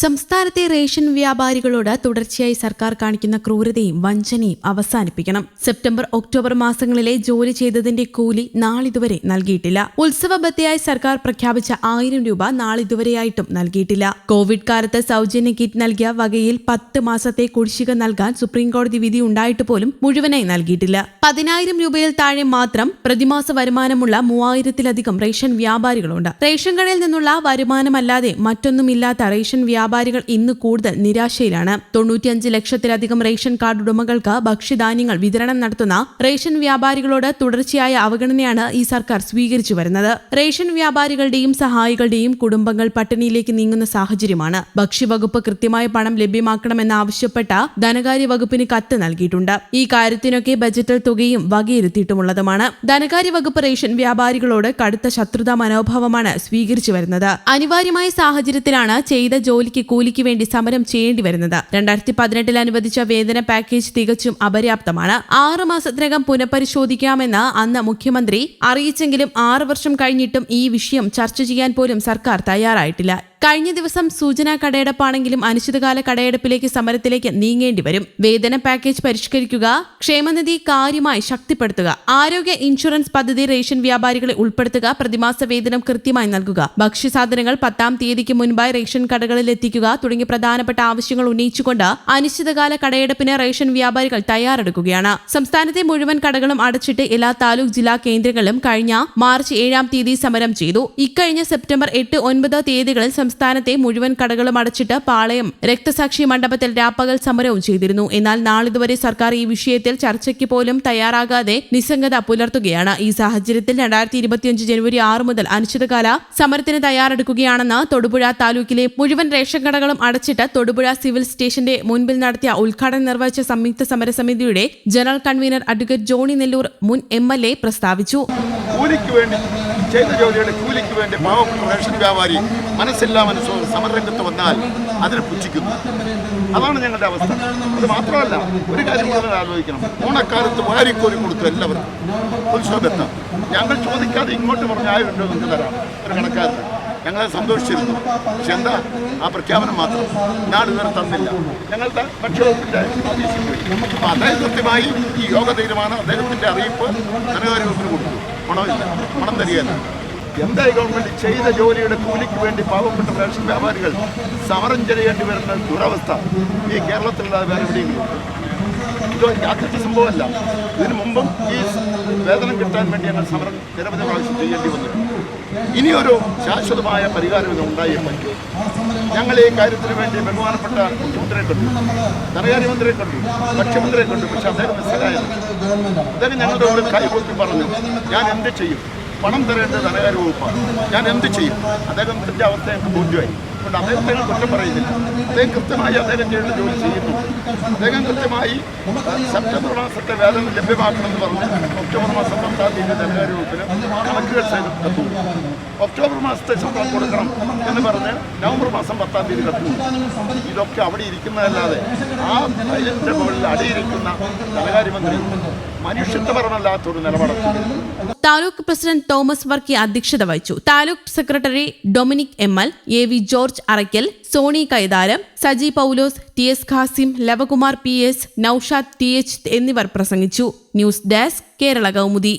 സംസ്ഥാനത്തെ റേഷൻ വ്യാപാരികളോട് തുടർച്ചയായി സർക്കാർ കാണിക്കുന്ന ക്രൂരതയും വഞ്ചനയും അവസാനിപ്പിക്കണം. സെപ്റ്റംബർ ഒക്ടോബർ മാസങ്ങളിലെ ജോലി ചെയ്തതിന്റെ കൂലി നാളിതുവരെ നൽകിയിട്ടില്ല. ഉത്സവ ഉത്സവബത്തയായി സർക്കാർ പ്രഖ്യാപിച്ച ആയിരം രൂപ നാളിതുവരെയായിട്ടും നൽകിയിട്ടില്ല. കോവിഡ് കാലത്ത് സൗജന്യ കിറ്റ് നൽകിയ വകയിൽ പത്ത് മാസത്തെ കുടിശ്ശിക നൽകാൻ സുപ്രീംകോടതി വിധി ഉണ്ടായിട്ട് പോലും മുഴുവനായി നൽകിയിട്ടില്ല. പതിനായിരം രൂപയിൽ താഴെ മാത്രം പ്രതിമാസ വരുമാനമുള്ള മൂവായിരത്തിലധികം റേഷൻ വ്യാപാരികളുണ്ട്. റേഷൻ കടയിൽ നിന്നുള്ള വരുമാനമല്ലാതെ മറ്റൊന്നുമില്ലാത്ത റേഷൻ വ്യാപാരികൾ ഇന്ന് കൂടുതൽ നിരാശയിലാണ്. തൊണ്ണൂറ്റിയഞ്ച് ലക്ഷത്തിലധികം റേഷൻ കാർഡ് ഉടമകൾക്ക് ഭക്ഷ്യധാന്യങ്ങൾ വിതരണം നടത്തുന്ന റേഷൻ വ്യാപാരികളോട് തുടർച്ചയായ അവഗണനയാണ് ഈ സർക്കാർ സ്വീകരിച്ചു വരുന്നത്. റേഷൻ വ്യാപാരികളുടെയും സഹായികളുടെയും കുടുംബങ്ങൾ പട്ടിണിയിലേക്ക് നീങ്ങുന്ന സാഹചര്യമാണ്. ഭക്ഷ്യവകുപ്പ് കൃത്യമായ പണം ലഭ്യമാക്കണമെന്നാവശ്യപ്പെട്ട ധനകാര്യ വകുപ്പിന് കത്ത് നൽകിയിട്ടുണ്ട്. ഈ കാര്യത്തിനൊക്കെ ബജറ്റിൽ തുകയും വകയിരുത്തിയിട്ടുമുള്ളതുമാണ്. ധനകാര്യ വകുപ്പ് റേഷൻ വ്യാപാരികളോട് കടുത്ത ശത്രുതാ മനോഭാവമാണ് സ്വീകരിച്ചു വരുന്നത്. അനിവാര്യമായ സാഹചര്യത്തിലാണ് ചെയ്ത ജോലിക്ക് കൂലിക്ക് വേണ്ടി സമരം ചെയ്യേണ്ടി വരുന്നത്. രണ്ടായിരത്തി പതിനെട്ടിൽ അനുവദിച്ച വേതന പാക്കേജ് തികച്ചും അപര്യാപ്തമാണ്. ആറ് മാസത്തിനകം പുനഃപരിശോധിക്കാമെന്ന് അന്ന് മുഖ്യമന്ത്രി അറിയിച്ചെങ്കിലും ആറ് വർഷം കഴിഞ്ഞിട്ടും ഈ വിഷയം ചർച്ച ചെയ്യാൻ പോലും സർക്കാർ തയ്യാറായിട്ടില്ല. കഴിഞ്ഞ ദിവസം സൂചന കടയടപ്പാണെങ്കിലും അനിശ്ചിതകാല കടയടപ്പിലേക്ക് സമരത്തിലേക്ക് നീങ്ങേണ്ടി വരും. വേതന പാക്കേജ് പരിഷ്കരിക്കുക ക്ഷേമനിധി കാര്യമായി ശക്തിപ്പെടുത്തുക ആരോഗ്യ ഇൻഷുറൻസ് പദ്ധതി റേഷൻ വ്യാപാരികളെ ഉൾപ്പെടുത്തുക പ്രതിമാസ വേതനം കൃത്യമായി നൽകുക ഭക്ഷ്യസാധനങ്ങൾ പത്താം തീയതിക്ക് മുൻപായി റേഷൻ കടകളിൽ എത്തിക്കുക തുടങ്ങിയ പ്രധാനപ്പെട്ട ആവശ്യങ്ങൾ ഉന്നയിച്ചുകൊണ്ട് അനിശ്ചിതകാല കടയെടുപ്പിന് റേഷൻ വ്യാപാരികൾ തയ്യാറെടുക്കുകയാണ്. സംസ്ഥാനത്തെ മുഴുവൻ കടകളും അടച്ചിട്ട് എല്ലാ താലൂക്ക് ജില്ലാ കേന്ദ്രങ്ങളിലും കഴിഞ്ഞ മാർച്ച് ഏഴാം തീയതി സമരം ചെയ്തു. ഇക്കഴിഞ്ഞ സെപ്റ്റംബർ എട്ട് ഒൻപത് തീയതികളിൽ സംസ്ഥാനത്തെ മുഴുവൻ കടകളും അടച്ചിട്ട് പാളയം രക്തസാക്ഷി മണ്ഡപത്തിൽ രാപ്പകൽ സമരവും ചെയ്തിരുന്നു. എന്നാൽ നാളിതുവരെ സർക്കാർ ഈ വിഷയത്തിൽ ചർച്ചയ്ക്ക് പോലും തയ്യാറാകാതെ നിസ്സംഗത പുലർത്തുകയാണ്. ഈ സാഹചര്യത്തിൽ രണ്ടായിരത്തി ഇരുപത്തിയഞ്ച് ജനുവരി ആറ് മുതൽ അനിശ്ചിതകാല സമരത്തിന് തയ്യാറെടുക്കുകയാണെന്ന് തൊടുപുഴ താലൂക്കിലെ മുഴുവൻ റേഷൻ കടകളും അടച്ചിട്ട് തൊടുപുഴ സിവിൽ സ്റ്റേഷന്റെ മുൻപിൽ നടത്തിയ ഉദ്ഘാടനം നിർവഹിച്ച സംയുക്ത സമരസമിതിയുടെ general convener advocate Johny Nellur മുൻ എം എൽ എ പ്രസ്താവിച്ചു. ചെയ്ത ജോലിയുടെ കൂലിക്ക് വേണ്ടി പാവപ്പെട്ട റേഷൻ വ്യാപാരി മനസ്സില്ലാ മനസ്സോ സമരരംഗത്ത് വന്നാൽ അതിനെ പുച്ഛിക്കുന്നു. അതാണ് ഞങ്ങളുടെ അവസ്ഥ. അത് മാത്രമല്ല ഒരു കാര്യം കൂടുതൽ ആലോചിക്കണം. ഓണക്കാലത്ത് വാരിക്കോരി കൊടുത്തു എല്ലാവരും ഉത്സവത്ത് ഞങ്ങൾ ചോദിക്കാതെ ഇങ്ങോട്ട് പറഞ്ഞ രൂപ നിങ്ങൾക്ക് തരാം. ഒരു കണക്കാരന് ഞങ്ങളെ സന്തോഷിച്ചിരുന്നു. പക്ഷെ എന്താ? ആ പ്രഖ്യാപനം മാത്രം. നാളിതുവരെ തന്നില്ല. ഞങ്ങളുടെ ഭക്ഷ്യവകുപ്പിന്റെ ഓഫീസിൽ പോയി. അപ്പോൾ അദ്ദേഹം കൃത്യമായി ഈ യോഗ തീരുമാനം അദ്ദേഹത്തിന്റെ അറിയിപ്പ് ധനകാര്യ വകുപ്പിന് കൊടുത്തു. പണമില്ല പണം തരികയല്ല. എന്തായി ഗവൺമെന്റ് ചെയ്ത ജോലിയുടെ കൂലിക്ക് വേണ്ടി പാവപ്പെട്ട റേഷൻ വ്യാപാരികൾ സമരം ചെയ്യേണ്ടി വരുന്ന ദുരവസ്ഥ ഈ കേരളത്തിലുള്ള വേറെ എവിടെയെങ്കിലും? ഇത് യാഥാർത്ഥ്യ സംഭവമല്ല. ഇതിനു മുമ്പും ഈ വേതനം കിട്ടാൻ വേണ്ടി ഞങ്ങൾ സമരം നിരവധി പ്രാവശ്യം ചെയ്യേണ്ടി വന്നിട്ടുണ്ട് ഇനിയൊരു ശാശ്വതമായ പരിഹാരം ഇത് ഉണ്ടായേ പറ്റൂ ഞങ്ങൾ ഈ കാര്യത്തിന് വേണ്ടി ബഹുമാനപ്പെട്ട മുഖ്യമന്ത്രിയെ കണ്ടു ധനകാര്യമന്ത്രിയെ കണ്ടു ഭക്ഷ്യമന്ത്രിയെ കണ്ടു പക്ഷെ അദ്ദേഹം മനസ്സിലായത് അദ്ദേഹം ഞങ്ങളുടെ കൈ കൊടുത്തി പറഞ്ഞു. ഞാൻ എന്ത് ചെയ്യും? പണം തരേണ്ടത് ധനകാര്യ വകുപ്പാണ്. ഞാൻ എന്ത് ചെയ്യും? അദ്ദേഹത്തിന്റെ അവസ്ഥ ഞങ്ങൾക്ക് ബോധ്യമായി. അതുകൊണ്ട് അദ്ദേഹത്തെ ഞാൻ കുറ്റം പറയുന്നില്ല. അദ്ദേഹം കൃത്യമായി അദ്ദേഹം ചെയ്യേണ്ട ജോലി ചെയ്യുന്നു. അദ്ദേഹം കൃത്യമായി സെപ്റ്റംബർ മാസത്തെ വേതനം ലഭ്യമാക്കണമെന്ന് പറഞ്ഞ്. ഒക്ടോബർ മാസം പത്താം തീയതി ധനകാര്യ വകുപ്പിന് കണക്കുകൾ കത്തു ഒക്ടോബർ മാസത്തെ ശമ്പളം കൊടുക്കണം എന്ന് പറഞ്ഞ് നവംബർ മാസം പത്താം തീയതി കത്തു ഇതൊക്കെ അവിടെ ഇരിക്കുന്നതല്ലാതെ ആ ഫയലിന്റെ മുകളിൽ അടിയിരിക്കുന്ന ധനകാര്യമന്ത്രി മനുഷ്യത്വപരമല്ലാത്തൊരു നിലപാടാണ് താലൂക്ക് പ്രസിഡന്റ് തോമസ് വർക്കി അധ്യക്ഷത വഹിച്ചു. Taluk secretary Dominic M L A V George Araykkal Sony Kaitharam Saji Paulose T S Kasim Lavakumar P S Noushad T H എന്നിവർ പ്രസംഗിച്ചു. News desk Kerala Kaumudi.